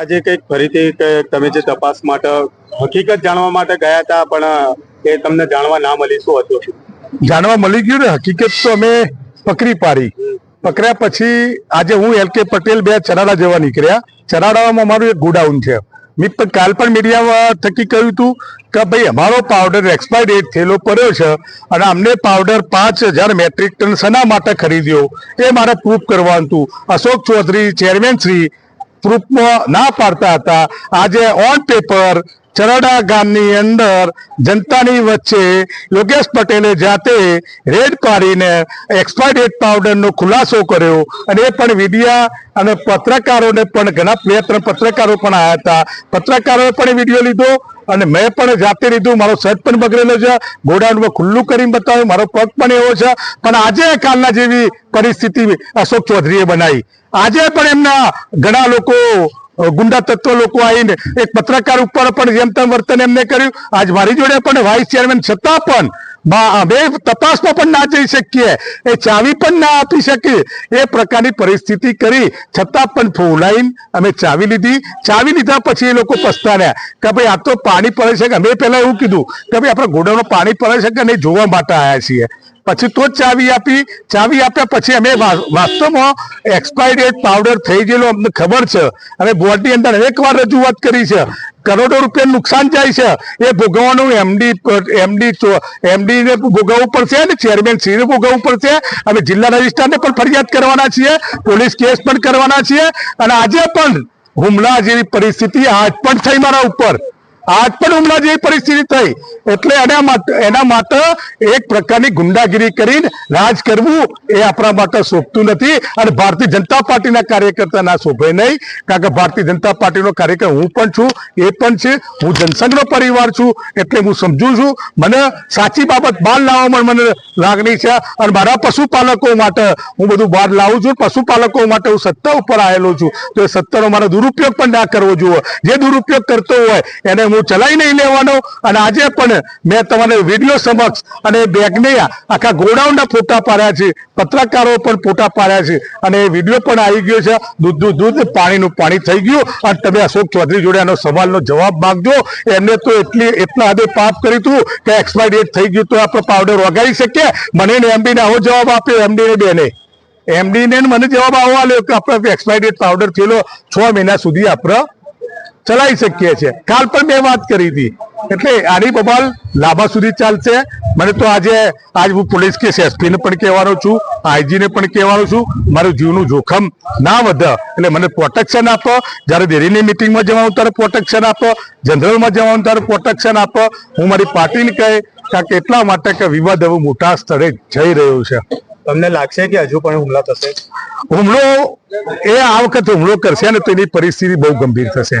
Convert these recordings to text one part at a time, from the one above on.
આજે કંઈક ફરીથી તમે જે તપાસ માટે હકીકત જાણવા માટે ગયા હતા પણ એ તમને જાણવા ના મળી શું હતું? જાણવા મળી ગયું ને હકીકત તો અમે પકડી પાડી. પકડ્યા પછી આજે હું એલ કે પટેલ બે ચરાડા જવા નીકળ્યા. ચરાડામાં અમારું એક ગોડાઉન છે. મેં પણ કાલ પણ મીડિયા થકી કહ્યું હતું કે ભાઈ અમારો પાવડર એક્સપાયર ડેટ થયેલો પડ્યો છે અને અમને પાવડર પાંચ હજાર મેટ્રિક ટન શેના માટે ખરીદ્યો? એ મારે પ્રૂફ કરવાનું હતું. અશોક ચૌધરી ચેરમેન શ્રી પ્રૂફમાં ના પાડતા હતા. આજે ઓન પેપર ચરડા ગામની અંદર જનતાની વચ્ચે યોગેશ પટેલે જાતે રેડ પાડીને એક્સપાયર ડેટ પાવડરનો ખુલાસો કર્યો. અને એ પણ વિડિયા અને પત્રકારોને પણ ઘણા બે પત્રકારો પણ આવ્યા હતા. પત્રકારોએ પણ વીડિયો લીધો. અને મેં પણ જાતે લીધું. મારો શર્ટ પણ બગડેલો છે. ગોડાઉનમાં ખુલ્લું કરીને બતાવ્યું. મારો પગ પણ એવો છે. પણ આજે કાલના જેવી પરિસ્થિતિ અશોક ચૌધરીએ બનાવી. આજે પણ એમના ઘણા લોકો ગુંડા તત્વ લોકો આવીને એક પત્રકાર ઉપર પણ જેમ તેમ વર્તન એમને કર્યું. આજ મારી જોડે પણ વાઇસ ચેરમેન છતાં પણ અમે તપાસમાં પણ ના જઈ શકીએ. એ ચાવી પણ ના આપી શકીએ. એ પ્રકારની પરિસ્થિતિ કરી છતાં પણ ફોલાઈન અમે ચાવી લીધી. ચાવી લીધા પછી એ લોકો પસ્તાડ્યા કે ભાઈ આ તો પાણી પડે છે કે અમે પહેલા એવું કીધું કે ભાઈ આપણા ગોડાઉનમાં પાણી પડે છે કે નહીં જોવા માટે આવ્યા છીએ. પછી તો જ ચાવી આપી. ચાવી આપ્યા પછી અમે વાસ્તવમાં એક્સપાયરી ડેટ પાવડર થઈ ગયેલો, અમને ખબર છે. અને બોર્ડની અંદર એકવાર રજૂઆત કરી છે. કરોડો રૂપિયા નુકસાન જાય છે. એ ભોગવવાનું એમડી એમડી એમડીને ભોગવવું પડશે અને ચેરમેન શ્રી ભોગવવું પડશે. અમે જિલ્લા રજિસ્ટ્રારને પણ ફરિયાદ કરવાના છીએ. પોલીસ કેસ પણ કરવાના છીએ. અને આજે પણ હુમલા જેવી પરિસ્થિતિ આજ પણ થઈ મારા ઉપર. આજ પણ હુમલા જેવી પરિસ્થિતિ થઈ. એટલે એના માટે એના માટે એક પ્રકારની ગુંડાગીરી કરીને રાજ કરવું એ આપણા માટે શોભતું નથી અને ભારતીય જનતા પાર્ટીના કાર્યકર્તા ના શોભે નહીં. કારણ કે ભારતીય જનતા પાર્ટીનો કાર્યકર હું પણ છું, એ પણ છે. હું જનસંઘનો પરિવાર છું, એટલે હું સમજુ છું. મને સાચી બાબત બહાર લાવવામાં મને લાગણી છે અને મારા પશુપાલકો માટે હું બધું બહાર લાવું છું. પશુપાલકો માટે હું સત્તા ઉપર આવેલો છું. તો એ સત્તાનો મારો દુરુપયોગ પણ ના કરવો જોઈએ. જે દુરુપયોગ કરતો હોય એને હું ચલાવી નહીં લેવાનો અને આજે પણ મેં તમારે વીડિયો સમક્ષ અને બેગને આખા ગોડાઉનના ફોટા પાડ્યા છે, પત્રકારો પણ ફોટા પાડ્યા છે અને એ વીડિયો પણ આવી ગયો છે. દૂધ દૂધ પાણીનું પાણી થઈ ગયું અને તમે અશોક ચૌધરી જોડે આનો સવાલનો જવાબ માંગજો. એમને તો એટલી, એટલા હદે પાપ કર્યું હતું કે એક્સપાયર ડેટ થઈ ગયું તો આપણે પાવડર વગાડી શકીએ. મને ને એમડીને આવો જવાબ આપ્યો એમડીને બેને એમડી ને. મને જવાબ આવો આલ્યો કે આપણે એક્સપાયર ડેટ પાવડર થયેલો છ મહિના સુધી આપણે ચલાવી શકીએ છીએ. કાલ પણ મેં વાત કરી હતી. એટલે આની બબાલ લાંબા સુધી ચાલશે. મને તો આજે આજ હું પોલીસ કેસ એસપીને પણ કહેવાનો છું આઈજી ને પણ કહેવાનો છું મારું જીવનું જોખમ ના વધે. એટલે મને પ્રોટેક્શન આપો. જ્યારે ડેરીની મિટિંગમાં જવાનું ત્યારે પ્રોટેક્શન આપો. જનરલમાં જવાનું ત્યારે પ્રોટેક્શન આપો. હું મારી પાર્ટીને કહે કારણ કે એટલા માટે કે વિવાદ હવે મોટા સ્તરે જઈ રહ્યો છે. તમને લાગશે કે હજુ પણ હુમલા થશે? હુમલો એ આ વખત હુમલો કરશે ને તો એની પરિસ્થિતિ બહુ ગંભીર થશે.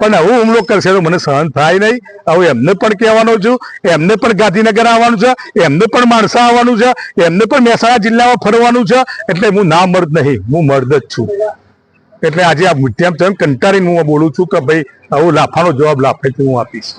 પણ આવું હુમલો કરશે તો મને સહન થાય નહીં. હવે એમને પણ કહેવાનો છું, એમને પણ ગાંધીનગર આવવાનું છે, એમને પણ માણસા આવવાનું છે, એમને પણ મહેસાણા જિલ્લામાં ફરવાનું છે, એટલે હું ના મર્દ નહીં, હું મર્દ જ છું. એટલે આજે આ મુદ્યામ તેમ કંટાળીને હું બોલું છું કે ભાઈ આવો લાફાનો જવાબ લાફેથી હું આપીશ.